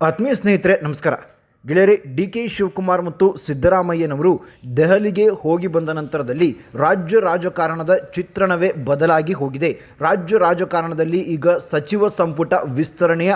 ಆತ್ಮೀಯ ಸ್ನೇಹಿತರೆ, ನಮಸ್ಕಾರ. ಗೆಳೆಯರೆ ಡಿ ಕೆ ಶಿವಕುಮಾರ್ ಮತ್ತು ಸಿದ್ದರಾಮಯ್ಯನವರು ದೆಹಲಿಗೆ ಹೋಗಿ ಬಂದ ನಂತರದಲ್ಲಿ ರಾಜ್ಯ ರಾಜಕಾರಣದ ಚಿತ್ರಣವೇ ಬದಲಾಗಿ ಹೋಗಿದೆ. ರಾಜ್ಯ ರಾಜಕಾರಣದಲ್ಲಿ ಈಗ ಸಚಿವ ಸಂಪುಟ ವಿಸ್ತರಣೆಯ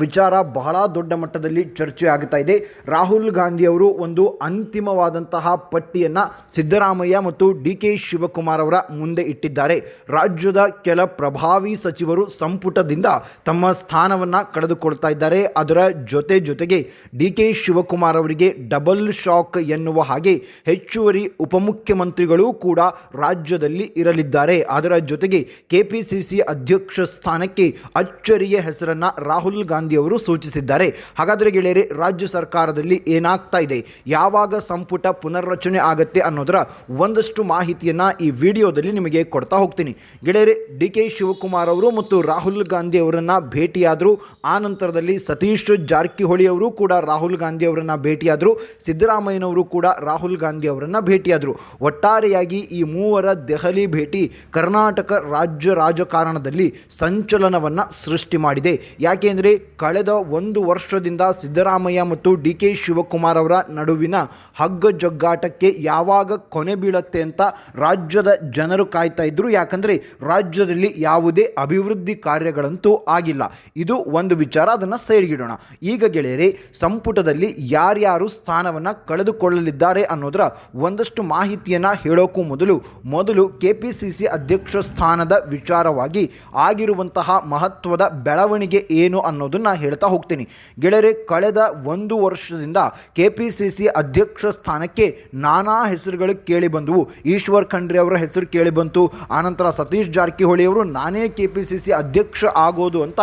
ವಿಚಾರ ಬಹಳ ದೊಡ್ಡ ಮಟ್ಟದಲ್ಲಿ ಚರ್ಚೆ ಆಗ್ತಾ ಇದೆ. ರಾಹುಲ್ ಗಾಂಧಿಯವರು ಒಂದು ಅಂತಿಮವಾದಂತಹ ಪಟ್ಟಿಯನ್ನು ಸಿದ್ದರಾಮಯ್ಯ ಮತ್ತು ಡಿ ಕೆ ಶಿವಕುಮಾರ್ ಅವರ ಮುಂದೆ ಇಟ್ಟಿದ್ದಾರೆ. ರಾಜ್ಯದ ಕೆಲ ಪ್ರಭಾವಿ ಸಚಿವರು ಸಂಪುಟದಿಂದ ತಮ್ಮ ಸ್ಥಾನವನ್ನು ಕಳೆದುಕೊಳ್ತಾ ಇದ್ದಾರೆ. ಅದರ ಜೊತೆ ಜೊತೆಗೆ ಡಿ ಕೆ ಶಿವಕುಮಾರ್ ಅವರಿಗೆ ಡಬಲ್ ಶಾಕ್ ಎನ್ನುವ ಹಾಗೆ ಹೆಚ್ಚುವರಿ ಉಪಮುಖ್ಯಮಂತ್ರಿಗಳು ಕೂಡ ರಾಜ್ಯದಲ್ಲಿ ಇರಲಿದ್ದಾರೆ. ಅದರ ಜೊತೆಗೆ ಕೆಪಿಸಿಸಿ ಅಧ್ಯಕ್ಷ ಸ್ಥಾನಕ್ಕೆ ಅಚ್ಚರಿಯ ಹೆಸರನ್ನ ರಾಹುಲ್ ಗಾಂಧಿ ಅವರು ಸೂಚಿಸಿದ್ದಾರೆ. ಹಾಗಾದರೆ ಗೆಳೆಯರೆ, ರಾಜ್ಯ ಸರ್ಕಾರದಲ್ಲಿ ಏನಾಗ್ತಾ ಇದೆ? ಯಾವಾಗ ಸಂಪುಟ ಪುನರ್ರಚನೆ ಆಗತ್ತೆ ಅನ್ನೋದರ ಒಂದಷ್ಟು ಮಾಹಿತಿಯನ್ನು ಈ ವಿಡಿಯೋದಲ್ಲಿ ನಿಮಗೆ ಕೊಡ್ತಾ ಹೋಗ್ತೀನಿ. ಗೆಳೆಯರೆ ಡಿ ಕೆ ಶಿವಕುಮಾರ್ ಅವರು ಮತ್ತು ರಾಹುಲ್ ಗಾಂಧಿ ಅವರನ್ನು ಭೇಟಿಯಾದರು. ಆ ನಂತರದಲ್ಲಿ ಸತೀಶ್ ಜಾರಕಿಹೊಳಿ ಅವರು ಕೂಡ ರಾಹುಲ್ ಗಾಂಧಿ ಅವರನ್ನು ಭೇಟಿಯಾದರು. ಸಿದ್ದರಾಮಯ್ಯನವರು ಕೂಡ ರಾಹುಲ್ ಗಾಂಧಿ ಅವರನ್ನು ಭೇಟಿಯಾದರು. ಒಟ್ಟಾರೆಯಾಗಿ ಈ ಮೂವರ ದೆಹಲಿ ಭೇಟಿ ಕರ್ನಾಟಕ ರಾಜ್ಯ ರಾಜಕಾರಣದಲ್ಲಿ ಸಂಚಲನವನ್ನು ಸೃಷ್ಟಿ ಮಾಡಿದೆ. ಯಾಕೆಂದರೆ ಕಳೆದ ಒಂದು ವರ್ಷದಿಂದ ಸಿದ್ದರಾಮಯ್ಯ ಮತ್ತು ಡಿ ಕೆ ಶಿವಕುಮಾರ್ ಅವರ ನಡುವಿನ ಹಗ್ಗ ಜಗ್ಗಾಟಕ್ಕೆ ಯಾವಾಗ ಕೊನೆ ಬೀಳತ್ತೆ ಅಂತ ರಾಜ್ಯದ ಜನರು ಕಾಯ್ತಾ ಇದ್ರು. ಯಾಕಂದರೆ ರಾಜ್ಯದಲ್ಲಿ ಯಾವುದೇ ಅಭಿವೃದ್ಧಿ ಕಾರ್ಯಗಳಂತೂ ಆಗಿಲ್ಲ. ಇದು ಒಂದು ವಿಚಾರ, ಅದನ್ನು ಸೈಡ್ಗಿಡೋಣ ಈಗ ಗೆಳೆಯರೆ, ಸಂಪುಟದಲ್ಲಿ ಯಾರ್ಯಾರು ಸ್ಥಾನವನ್ನು ಕಳೆದುಕೊಳ್ಳಲಿದ್ದಾರೆ ಅನ್ನೋದರ ಒಂದಷ್ಟು ಮಾಹಿತಿಯನ್ನು ಹೇಳೋಕ್ಕೂ ಮೊದಲು ಮೊದಲು ಕೆ ಪಿ ಅಧ್ಯಕ್ಷ ಸ್ಥಾನದ ವಿಚಾರವಾಗಿ ಆಗಿರುವಂತಹ ಮಹತ್ವದ ಬೆಳವಣಿಗೆ ಏನು ಅನ್ನೋದನ್ನು ಹೇಳ್ತಾ ಹೋಗ್ತೀನಿ. ಗೆಳೆಯರೆ, ಕಳೆದ ಒಂದು ವರ್ಷದಿಂದ ಕೆ ಪಿ ಸಿ ಸಿ ಅಧ್ಯಕ್ಷ ಸ್ಥಾನಕ್ಕೆ ನಾನಾ ಹೆಸರುಗಳು ಕೇಳಿ ಬಂದವು. ಈಶ್ವರ್ ಖಂಡ್ರೆ ಅವರ ಹೆಸರು ಕೇಳಿ ಬಂತು. ಆನಂತರ ಸತೀಶ್ ಜಾರಕಿಹೊಳಿ ಅವರು, ನಾನೇ ಕೆ ಪಿ ಸಿ ಸಿ ಅಧ್ಯಕ್ಷ ಆಗೋದು ಅಂತ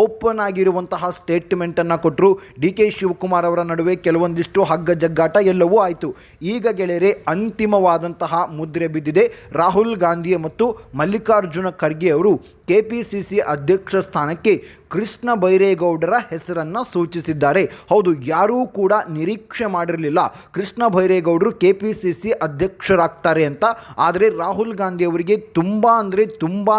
ಓಪನ್ ಆಗಿರುವಂತಹ ಸ್ಟೇಟ್ಮೆಂಟನ್ನು ಕೊಟ್ಟರು ಡಿ ಕೆ ಶಿವಕುಮಾರ್ ಅವರ ನಡುವೆ ಕೆಲವೊಂದಿಷ್ಟು ಹಗ್ಗ ಜಗ್ಗಾಟ ಎಲ್ಲವೂ ಆಯಿತು. ಈಗ ಗೆಳೆಯರೆ, ಅಂತಿಮವಾದಂತಹ ಮುದ್ರೆ ಬಿದ್ದಿದೆ. ರಾಹುಲ್ ಗಾಂಧಿ ಮತ್ತು ಮಲ್ಲಿಕಾರ್ಜುನ ಖರ್ಗೆ ಅವರು ಕೆ ಪಿ ಸಿ ಸಿ ಅಧ್ಯಕ್ಷ ಸ್ಥಾನಕ್ಕೆ ಕೃಷ್ಣ ಬೈರೇಗೌಡರ ಹೆಸರನ್ನು ಸೂಚಿಸಿದ್ದಾರೆ. ಹೌದು, ಯಾರೂ ಕೂಡ ನಿರೀಕ್ಷೆ ಮಾಡಿರಲಿಲ್ಲ. ಕೃಷ್ಣ ಬೈರೇಗೌಡರು ಕೆ ಪಿ ಸಿ ಸಿ ಅಧ್ಯಕ್ಷರಾಗ್ತಾರೆ ಅಂತ. ಆದರೆ ರಾಹುಲ್ ಗಾಂಧಿ ಅವರಿಗೆ ತುಂಬ ಅಂದರೆ ತುಂಬಾ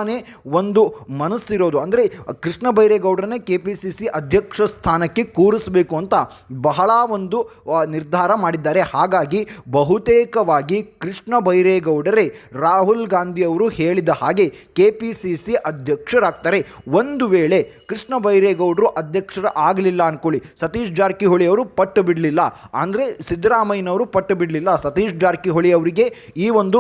ಒಂದು ಮನಸ್ಸಿರೋದು. ಅಂದರೆ ಕೃಷ್ಣ ಬೈರೇಗೌಡರನ್ನೇ ಕೆ ಪಿ ಸಿ ಸಿ ಅಧ್ಯಕ್ಷ ಸ್ಥಾನಕ್ಕೆ ಕೂರಿಸಬೇಕು ಅಂತ ಬಹಳ ಒಂದು ನಿರ್ಧಾರ ಮಾಡಿದ್ದಾರೆ. ಹಾಗಾಗಿ ಬಹುತೇಕವಾಗಿ ಕೃಷ್ಣ ಬೈರೇಗೌಡರೇ ರಾಹುಲ್ ಗಾಂಧಿ ಅವರು ಹೇಳಿದ ಹಾಗೆ ಕೆ ಪಿ ಸಿ ಸಿ ಅಧ್ಯಕ್ಷರಾಗ್ತಾರೆ. ಒಂದು ವೇಳೆ ಕೃಷ್ಣ ಬೈರೇಗೌಡರು ಅಧ್ಯಕ್ಷರು ಆಗಲಿಲ್ಲ ಅಂದ್ಕೊಳ್ಳಿ ಸತೀಶ್ ಜಾರಕಿಹೊಳಿ ಅವರು ಪಟ್ಟು ಬಿಡಲಿಲ್ಲ. ಅಂದರೆ ಸಿದ್ದರಾಮಯ್ಯನವರು ಪಟ್ಟು ಬಿಡಲಿಲ್ಲ. ಸತೀಶ್ ಜಾರಕಿಹೊಳಿ ಅವರಿಗೆ ಈ ಒಂದು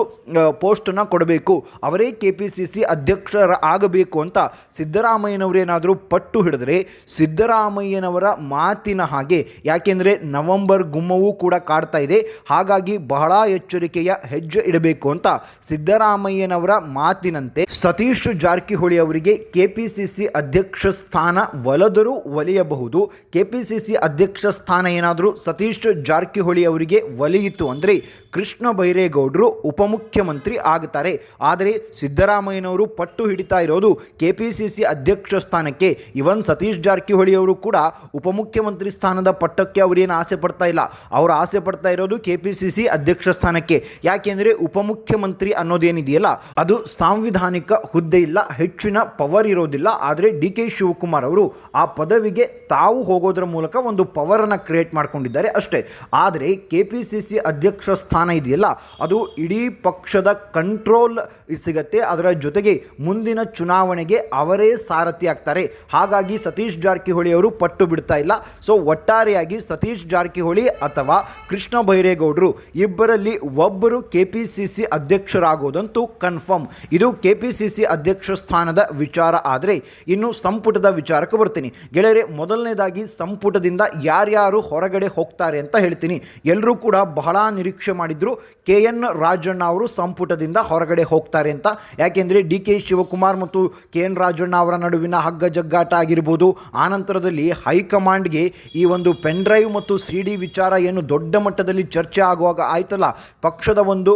ಪೋಸ್ಟನ್ನು ಕೊಡಬೇಕು. ಅವರೇ ಕೆ ಪಿ ಸಿ ಸಿ ಅಧ್ಯಕ್ಷರ ಆಗಬೇಕು ಅಂತ ಸಿದ್ದರಾಮಯ್ಯನವರೇನಾದರೂ ಪಟ್ಟು ಹಿಡಿದ್ರೆ ಸಿದ್ದರಾಮಯ್ಯನವರ ಮಾತಿನ ಹಾಗೆ, ಯಾಕೆಂದರೆ ನವೆಂಬರ್ ಗುಮ್ಮವೂ ಕೂಡ ಕಾಡ್ತಾ ಇದೆ. ಹಾಗಾಗಿ ಬಹಳ ಎಚ್ಚರಿಕೆಯ ಹೆಜ್ಜೆ ಇಡಬೇಕು ಅಂತ ಸಿದ್ದರಾಮಯ್ಯನವರ ಮಾತಿನಂತೆ ಸತೀಶ್ ಜಾರಕಿಹೊಳಿ ಅವರಿಗೆ ಕೆಪಿಸಿಸಿ ಅಧ್ಯಕ್ಷ ಸ್ಥಾನ ಒಲದರೂ ಒಲಿಯಬಹುದು ಕೆಪಿಸಿಸಿ ಅಧ್ಯಕ್ಷ ಸ್ಥಾನ ಏನಾದರೂ ಸತೀಶ್ ಜಾರಕಿಹೊಳಿ ಅವರಿಗೆ ಒಲಿಯಿತು ಅಂದರೆ ಕೃಷ್ಣ ಬೈರೇಗೌಡರು ಉಪಮುಖ್ಯಮಂತ್ರಿ ಆಗುತ್ತಾರೆ ಆದರೆ ಸಿದ್ದರಾಮಯ್ಯನವರು ಪಟ್ಟು ಹಿಡಿತಾ ಇರೋದು ಕೆಪಿಸಿಸಿ ಅಧ್ಯಕ್ಷ ಸ್ಥಾನಕ್ಕೆ. ಇವನ್ ಸತೀಶ್ ಜಾರಕಿಹೊಳಿ ಅವರು ಕೂಡ ಉಪಮುಖ್ಯಮಂತ್ರಿ ಸ್ಥಾನದ ಪಟ್ಟಕ್ಕೆ ಅವರೇನು ಆಸೆ ಪಡ್ತಾ ಇಲ್ಲ. ಅವರು ಆಸೆ ಪಡ್ತಾ ಇರೋದು ಕೆಪಿಸಿಸಿ ಅಧ್ಯಕ್ಷ ಸ್ಥಾನಕ್ಕೆ. ಯಾಕೆಂದರೆ ಉಪಮುಖ್ಯಮಂತ್ರಿ ಅನ್ನೋದೇನಿದೆಯಲ್ಲ, ಅದು ಸಾಂವಿಧಾನಿಕ ಹುದ್ದೆ ಇಲ್ಲ, ಹೆಚ್ಚಿನ ಪವರ್ ಇರೋದಿಲ್ಲ. ಆದರೆ ಡಿ ಕೆ ಅವರು ಆ ಪದವಿಗೆ ತಾವು ಹೋಗೋದ್ರ ಮೂಲಕ ಒಂದು ಪವರನ್ನು ಕ್ರಿಯೇಟ್ ಮಾಡ್ಕೊಂಡಿದ್ದಾರೆ ಅಷ್ಟೇ. ಆದರೆ ಕೆ ಪಿ ಸಿ ಸಿ ಅಧ್ಯಕ್ಷ ಸ್ಥಾನ ಇದೆಯಲ್ಲ, ಅದು ಇಡೀ ಪಕ್ಷದ ಕಂಟ್ರೋಲ್ ಸಿಗತ್ತೆ. ಅದರ ಜೊತೆಗೆ ಮುಂದಿನ ಚುನಾವಣೆಗೆ ಅವರೇ ಸಾರಥಿ ಆಗ್ತಾರೆ. ಹಾಗಾಗಿ ಸತೀಶ್ ಜಾರಕಿಹೊಳಿ ಅವರು ಪಟ್ಟು ಬಿಡ್ತಾ ಇಲ್ಲ. ಸೊ ಒಟ್ಟಾರೆಯಾಗಿ ಸತೀಶ್ ಜಾರಕಿಹೊಳಿ ಅಥವಾ ಕೃಷ್ಣ ಬೈರೇಗೌಡರು ಇಬ್ಬರಲ್ಲಿ ಒಬ್ಬರು ಕೆ ಪಿ ಸಿ ಸಿ ಅಧ್ಯಕ್ಷರಾಗೋದಂತೂ ಕನ್ಫರ್ಮ್ ಇದು ಕೆ ಪಿ ಸಿ ಸಿ ಅಧ್ಯಕ್ಷ ಸ್ಥಾನದ ವಿಚಾರ ಆದರೆ ಇನ್ನು ಸಂಪುಟದ ವಿಚಾರಕ್ಕೆ ಬರ್ತೀನಿ. ಗೆಳೆಯರೆ, ಮೊದಲನೇದಾಗಿ ಸಂಪುಟದಿಂದ ಯಾರ್ಯಾರು ಹೊರಗಡೆ ಹೋಗ್ತಾರೆ ಅಂತ ಹೇಳ್ತೀನಿ. ಎಲ್ಲರೂ ಕೂಡ ಬಹಳ ನಿರೀಕ್ಷೆ ಮಾಡಿದ್ರು ಕೆ ಎನ್ ರಾಜಣ್ಣ ಅವರು ಸಂಪುಟದಿಂದ ಹೊರಗಡೆ ಹೋಗ್ತಾರೆ ಅಂತ. ಯಾಕೆಂದರೆ ಡಿ ಕೆ ಶಿವಕುಮಾರ್ ಮತ್ತು ಕೆ ಎನ್ ರಾಜಣ್ಣ ಅವರ ನಡುವಿನ ಹಗ್ಗ ಜಗ್ಗಾಟ ಆಗಿರ್ಬೋದು. ಆನಂತರದಲ್ಲಿ ಹೈಕಮಾಂಡ್ಗೆ ಈ ಒಂದು ಪೆನ್ ಡ್ರೈವ್ ಮತ್ತು ಸಿ ಡಿ ವಿಚಾರ ಏನು ದೊಡ್ಡ ಮಟ್ಟದಲ್ಲಿ ಚರ್ಚೆ ಆಗುವಾಗ ಆಯ್ತಲ್ಲ, ಪಕ್ಷದ ಒಂದು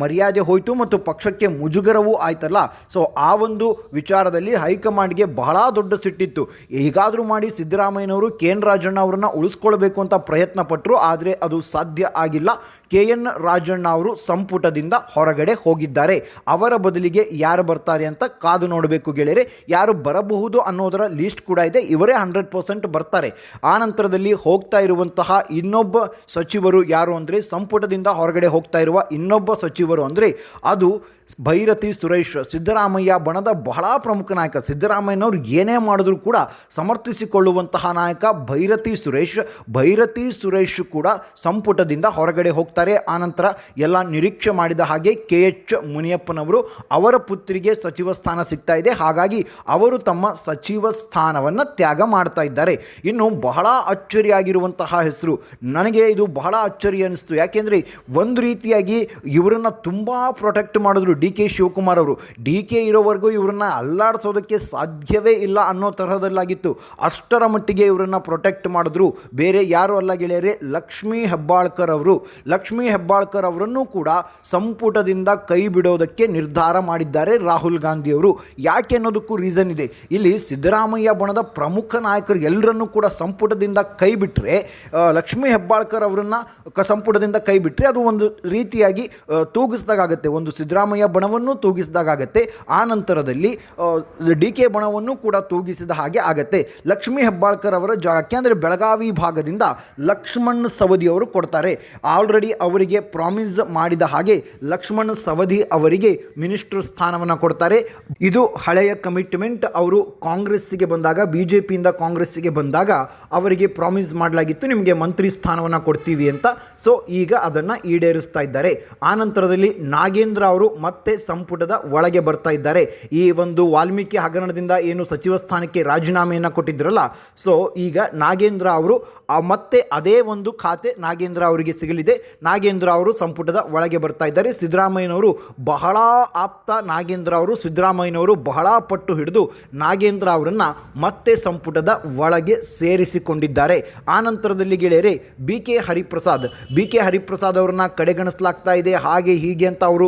ಮರ್ಯಾದೆ ಹೋಯಿತು ಮತ್ತು ಪಕ್ಷಕ್ಕೆ ಮುಜುಗರವೂ ಆಯ್ತಲ್ಲ. ಸೊ, ಆ ಒಂದು ವಿಚಾರದಲ್ಲಿ ಹೈಕಮಾಂಡ್ಗೆ ಬಹಳ ದೊಡ್ಡ ದೊಡ್ಡ ಸಿಟ್ಟಿತ್ತು ಹೀಗಾದರೂ ಮಾಡಿ ಸಿದ್ದರಾಮಯ್ಯನವರು ಕೆ ಎನ್ ರಾಜಣ್ಣ ಅವರನ್ನು ಉಳಿಸ್ಕೊಳ್ಬೇಕು ಅಂತ ಪ್ರಯತ್ನ ಪಟ್ಟರು ಆದರೆ ಅದು ಸಾಧ್ಯ ಆಗಿಲ್ಲ. ಕೆ ಎನ್ ರಾಜಣ್ಣ ಅವರು ಸಂಪುಟದಿಂದ ಹೊರಗಡೆ ಹೋಗಿದ್ದಾರೆ. ಅವರ ಬದಲಿಗೆ ಯಾರು ಬರ್ತಾರೆ ಅಂತ ಕಾದು ನೋಡಬೇಕು ಗೆಳೆಯರೆ. ಯಾರು ಬರಬಹುದು ಅನ್ನೋದರ ಲೀಸ್ಟ್ ಕೂಡ ಇದೆ. ಇವರೇ ಹಂಡ್ರೆಡ್ ಪರ್ಸೆಂಟ್ ಬರ್ತಾರೆ. ಆ ನಂತರದಲ್ಲಿ ಹೋಗ್ತಾ ಇರುವಂತಹ ಇನ್ನೊಬ್ಬ ಸಚಿವರು ಯಾರು ಅಂದರೆ, ಸಂಪುಟದಿಂದ ಹೊರಗಡೆ ಹೋಗ್ತಾ ಇರುವ ಇನ್ನೊಬ್ಬ ಸಚಿವರು ಅಂದರೆ, ಅದು ಭೈರತಿ ಸುರೇಶ್, ಸಿದ್ದರಾಮಯ್ಯ ಬಣದ ಬಹಳ ಪ್ರಮುಖ ನಾಯಕ. ಸಿದ್ದರಾಮಯ್ಯನವರು ಏನೇ ಮಾಡಿದ್ರು ಕೂಡ ಸಮರ್ಥಿಸಿಕೊಳ್ಳುವಂತಹ ನಾಯಕ ಭೈರತಿ ಸುರೇಶ್. ಭೈರತಿ ಸುರೇಶ್ ಕೂಡ ಸಂಪುಟದಿಂದ ಹೊರಗಡೆ ಹೋಗ್ತಾರೆ. ಆನಂತರ ಎಲ್ಲ ನಿರೀಕ್ಷೆ ಮಾಡಿದ ಹಾಗೆ ಕೆ ಎಚ್ ಮುನಿಯಪ್ಪನವರು ಅವರ ಪುತ್ರಿಗೆ ಸಚಿವ ಸ್ಥಾನ ಸಿಗ್ತಾ ಇದೆ. ಹಾಗಾಗಿ ಅವರು ತಮ್ಮ ಸಚಿವ ಸ್ಥಾನವನ್ನು ತ್ಯಾಗ ಮಾಡ್ತಾ ಇದ್ದಾರೆ. ಇನ್ನು ಬಹಳ ಅಚ್ಚರಿಯಾಗಿರುವಂತಹ ಹೆಸರು, ನನಗೆ ಇದು ಬಹಳ ಅಚ್ಚರಿ ಅನಿಸ್ತು. ಯಾಕೆಂದರೆ ಒಂದು ರೀತಿಯಾಗಿ ಇವರನ್ನು ತುಂಬ ಪ್ರೊಟೆಕ್ಟ್ ಮಾಡಿದ್ರು. ಡಿ ಕೆ ಶಿವಕುಮಾರ್ ಅವರು, ಡಿ ಕೆ ಇರೋವರೆಗೂ ಇವರನ್ನ ಅಲ್ಲಾಡಿಸೋದಕ್ಕೆ ಸಾಧ್ಯವೇ ಇಲ್ಲ ಅನ್ನೋ ತರಹದಲ್ಲಾಗಿತ್ತು. ಅಷ್ಟರ ಮಟ್ಟಿಗೆ ಇವರನ್ನ ಪ್ರೊಟೆಕ್ಟ್ ಮಾಡಿದ್ರು. ಬೇರೆ ಯಾರು ಅಲ್ಲ ಗೆಳೆಯರೆ, ಲಕ್ಷ್ಮೀ ಹೆಬ್ಬಾಳ್ಕರ್ ಅವರು. ಲಕ್ಷ್ಮೀ ಹೆಬ್ಬಾಳ್ಕರ್ ಅವರನ್ನು ಕೂಡ ಸಂಪುಟದಿಂದ ಕೈ ಬಿಡೋದಕ್ಕೆ ನಿರ್ಧಾರ ಮಾಡಿದ್ದಾರೆ ರಾಹುಲ್ ಗಾಂಧಿ ಅವರು. ಯಾಕೆ ಅನ್ನೋದಕ್ಕೂ ರೀಸನ್ ಇದೆ. ಇಲ್ಲಿ ಸಿದ್ದರಾಮಯ್ಯ ಬಣದ ಪ್ರಮುಖ ನಾಯಕರು ಎಲ್ಲರನ್ನೂ ಕೂಡ ಸಂಪುಟದಿಂದ ಕೈ ಬಿಟ್ಟರೆ ಲಕ್ಷ್ಮೀ ಹೆಬ್ಬಾಳ್ಕರ್ ಅವರನ್ನ ಸಂಪುಟದಿಂದ ಕೈ ಬಿಟ್ಟರೆ ಅದು ಒಂದು ರೀತಿಯಾಗಿ ತೂಗಿಸ್ದಾಗತ್ತೆ ಒಂದು ಸಿದ್ದರಾಮಯ್ಯ ಬಣವನ್ನು ತೂಗಿಸಿದಾಗತ್ತೆ ಆ ನಂತರದಲ್ಲಿ ಡಿ ಕೆ ಬಣವನ್ನು ಕೂಡ ತೂಗಿಸಿದ ಹಾಗೆ ಆಗತ್ತೆ. ಲಕ್ಷ್ಮೀ ಹೆಬ್ಬಾಳ್ಕರ್ ಅವರ ಜಾಗಕ್ಕೆ ಅಂದರೆ ಬೆಳಗಾವಿ ಭಾಗದಿಂದ ಲಕ್ಷ್ಮಣ್ ಸವದಿ ಅವರು ಕೊಡ್ತಾರೆ. ಆಲ್ರೆಡಿ ಅವರಿಗೆ ಪ್ರಾಮಿಸ್ ಮಾಡಿದ ಹಾಗೆ ಲಕ್ಷ್ಮಣ್ ಸವದಿ ಅವರಿಗೆ ಮಿನಿಸ್ಟರ್ ಸ್ಥಾನವನ್ನು ಕೊಡ್ತಾರೆ. ಇದು ಹಳೆಯ ಕಮಿಟ್ಮೆಂಟ್. ಅವರು ಕಾಂಗ್ರೆಸ್ಸಿಗೆ ಬಂದಾಗ ಬಿ ಜೆ ಪಿಯಿಂದ ಕಾಂಗ್ರೆಸ್ಸಿಗೆ ಬಂದಾಗ ಅವರಿಗೆ ಪ್ರಾಮಿಸ್ ಮಾಡಲಾಗಿತ್ತು. ನಿಮಗೆ ಮಂತ್ರಿ ಸ್ಥಾನವನ್ನು ಕೊಡ್ತೀವಿ ಅಂತ. ಸೊ, ಈಗ ಅದನ್ನು ಈಡೇರಿಸ್ತಾ ಇದ್ದಾರೆ. ಆ ನಂತರದಲ್ಲಿ ನಾಗೇಂದ್ರ ಅವರು ಮತ್ತೆ ಸಂಪುಟದ ಒಳಗೆ ಬರ್ತಾ ಇದ್ದಾರೆ. ಈ ಒಂದು ವಾಲ್ಮೀಕಿ ಹಗರಣದಿಂದ ಏನು ಸಚಿವ ಸ್ಥಾನಕ್ಕೆ ರಾಜೀನಾಮೆಯನ್ನು ಕೊಟ್ಟಿದ್ರಲ್ಲ, ಸೊ ಈಗ ನಾಗೇಂದ್ರ ಅವರು ಮತ್ತೆ ಅದೇ ಒಂದು ಖಾತೆ ನಾಗೇಂದ್ರ ಅವರಿಗೆ ಸಿಗಲಿದೆ. ನಾಗೇಂದ್ರ ಅವರು ಸಂಪುಟದ ಒಳಗೆ ಬರ್ತಾ ಇದ್ದಾರೆ. ಸಿದ್ದರಾಮಯ್ಯನವರು ಬಹಳ ಆಪ್ತ, ನಾಗೇಂದ್ರ ಅವರು, ಸಿದ್ದರಾಮಯ್ಯನವರು ಬಹಳ ಪಟ್ಟು ಹಿಡಿದು ನಾಗೇಂದ್ರ ಅವರನ್ನು ಮತ್ತೆ ಸಂಪುಟದ ಒಳಗೆ ಸೇರಿಸಿಕೊಂಡಿದ್ದಾರೆ. ಆ ನಂತರದಲ್ಲಿ ಗೆಳೆಯರೆ, B K Hariprasad, B K Hariprasad ಅವರನ್ನ ಕಡೆಗಣಿಸಲಾಗ್ತಾ ಇದೆ. ಹಾಗೆ ಹೀಗೆ ಅಂತ ಅವರು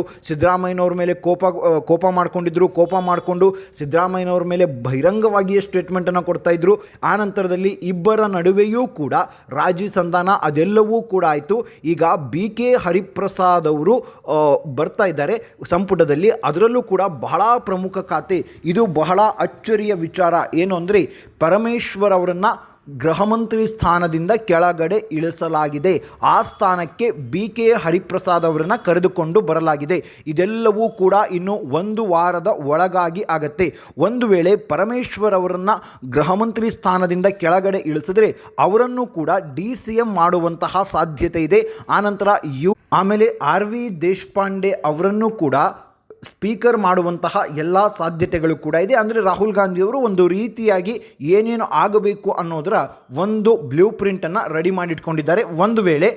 ಸಿದ್ದರಾಮಯ್ಯನವ್ರ ಮೇಲೆ ಕೋಪ ಕೋಪ ಮಾಡ್ಕೊಂಡಿದ್ರು, ಕೋಪ ಮಾಡಿಕೊಂಡು ಸಿದ್ದರಾಮಯ್ಯನವ್ರ ಮೇಲೆ ಬಹಿರಂಗವಾಗಿಯೇ ಸ್ಟೇಟ್ಮೆಂಟನ್ನು ಕೊಡ್ತಾ ಇದ್ರು, ಆ ನಂತರದಲ್ಲಿ ಇಬ್ಬರ ನಡುವೆಯೂ ಕೂಡ ರಾಜಿ ಸಂಧಾನ ಅದೆಲ್ಲವೂ ಕೂಡ ಆಯಿತು. ಈಗ ಬಿ ಕೆ ಹರಿಪ್ರಸಾದ್ ಅವರು ಬರ್ತಾ ಇದ್ದಾರೆ ಸಂಪುಟದಲ್ಲಿ. ಅದರಲ್ಲೂ ಕೂಡ ಬಹಳ ಪ್ರಮುಖ ಖಾತೆ. ಇದು ಬಹಳ ಅಚ್ಚರಿಯ ವಿಚಾರ. ಏನು ಅಂದರೆ ಪರಮೇಶ್ವರ್ ಅವರನ್ನು ಗೃಹ ಮಂತ್ರಿ ಸ್ಥಾನದಿಂದ ಕೆಳಗಡೆ ಇಳಿಸಲಾಗಿದೆ. ಆ ಸ್ಥಾನಕ್ಕೆ ಬಿ ಕೆ ಹರಿಪ್ರಸಾದ್ ಅವರನ್ನು ಕರೆದುಕೊಂಡು ಬರಲಾಗಿದೆ. ಇದೆಲ್ಲವೂ ಕೂಡ ಇನ್ನು ಒಂದು ವಾರದ ಒಳಗಾಗಿ ಆಗತ್ತೆ. ಒಂದು ವೇಳೆ ಪರಮೇಶ್ವರ್ ಅವರನ್ನು ಗೃಹಮಂತ್ರಿ ಸ್ಥಾನದಿಂದ ಕೆಳಗಡೆ ಇಳಿಸಿದ್ರೆ ಅವರನ್ನು ಕೂಡ ಡಿ ಸಿ ಎಂ ಮಾಡುವಂತಹ ಸಾಧ್ಯತೆ ಇದೆ. ಆನಂತರ ಯು, ಆಮೇಲೆ ಆರ್ ವಿ ದೇಶಪಾಂಡೆ ಅವರನ್ನು ಕೂಡ ಸ್ಪೀಕರ್ ಮಾಡುವಂತಹ ಎಲ್ಲ ಸಾಧ್ಯತೆಗಳು ಕೂಡ ಇದೆ. ಅಂದರೆ ರಾಹುಲ್ ಗಾಂಧಿಯವರು ಒಂದು ರೀತಿಯಾಗಿ ಏನೇನು ಆಗಬೇಕು ಅನ್ನೋದರ ಒಂದು ಬ್ಲೂ ಪ್ರಿಂಟನ್ನು ರೆಡಿ ಮಾಡಿಟ್ಕೊಂಡಿದ್ದಾರೆ. ಒಂದು ವೇಳೆ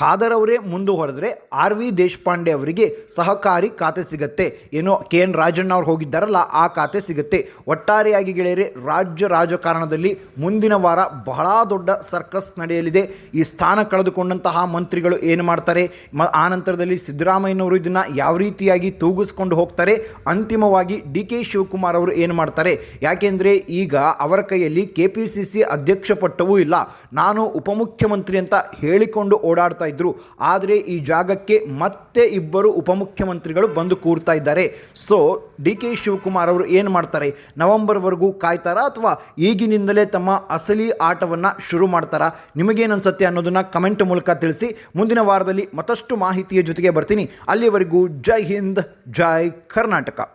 ಖಾದರ್ ಅವರೇ ಮುಂದುವರೆದ್ರೆ ಆರ್ ವಿ ದೇಶಪಾಂಡೆ ಅವರಿಗೆ ಸಹಕಾರಿ ಖಾತೆ ಸಿಗತ್ತೆ. ಏನೋ ಕೆ ಎನ್ ರಾಜಣ್ಣ ಅವ್ರು ಹೋಗಿದ್ದಾರಲ್ಲ, ಆ ಖಾತೆ ಸಿಗುತ್ತೆ. ಒಟ್ಟಾರೆಯಾಗಿ ಗೆಳೆಯರೆ, ರಾಜ್ಯ ರಾಜಕಾರಣದಲ್ಲಿ ಮುಂದಿನ ವಾರ ಬಹಳ ದೊಡ್ಡ ಸರ್ಕಸ್ ನಡೆಯಲಿದೆ. ಈ ಸ್ಥಾನ ಕಳೆದುಕೊಂಡಂತಹ ಮಂತ್ರಿಗಳು ಏನು ಮಾಡ್ತಾರೆ? ಮ ಆ ನಂತರದಲ್ಲಿ ಸಿದ್ದರಾಮಯ್ಯನವರು ಇದನ್ನು ಯಾವ ರೀತಿಯಾಗಿ ತೂಗಿಸ್ಕೊಂಡು ಹೋಗ್ತಾರೆ? ಅಂತಿಮವಾಗಿ ಡಿ ಕೆ ಶಿವಕುಮಾರ್ ಅವರು ಏನು ಮಾಡ್ತಾರೆ? ಯಾಕೆಂದರೆ ಈಗ ಅವರ ಕೈಯಲ್ಲಿ ಕೆ ಪಿ ಸಿ ಸಿ ಅಧ್ಯಕ್ಷ ಪಟ್ಟವೂ ಇಲ್ಲ. ನಾನು ಉಪಮುಖ್ಯಮಂತ್ರಿ ಅಂತ ಹೇಳಿಕೊಂಡು ಓಡಾಡ್ತಾ ಇದ್ರು. ಆದರೆ ಈ ಜಾಗಕ್ಕೆ ಮತ್ತೆ ಇಬ್ಬರು ಉಪಮುಖ್ಯಮಂತ್ರಿಗಳು ಬಂದು ಕೂರ್ತಾ ಇದ್ದಾರೆ. ಸೊ ಡಿ ಕೆ ಶಿವಕುಮಾರ್ ಅವರು ಏನು ಮಾಡ್ತಾರೆ? ನವೆಂಬರ್ವರೆಗೂ ಕಾಯ್ತಾರಾ ಅಥವಾ ಈಗಿನಿಂದಲೇ ತಮ್ಮ ಅಸಲಿ ಆಟವನ್ನು ಶುರು ಮಾಡ್ತಾರಾ? ನಿಮಗೇನು ಅನ್ಸುತ್ತೆ ಅನ್ನೋದನ್ನ ಕಮೆಂಟ್ ಮೂಲಕ ತಿಳಿಸಿ. ಮುಂದಿನ ವಾರದಲ್ಲಿ ಮತ್ತಷ್ಟು ಮಾಹಿತಿಯ ಜೊತೆಗೆ ಬರ್ತೀನಿ. ಅಲ್ಲಿವರೆಗೂ ಜೈ ಹಿಂದ್, ಜೈ ಕರ್ನಾಟಕ.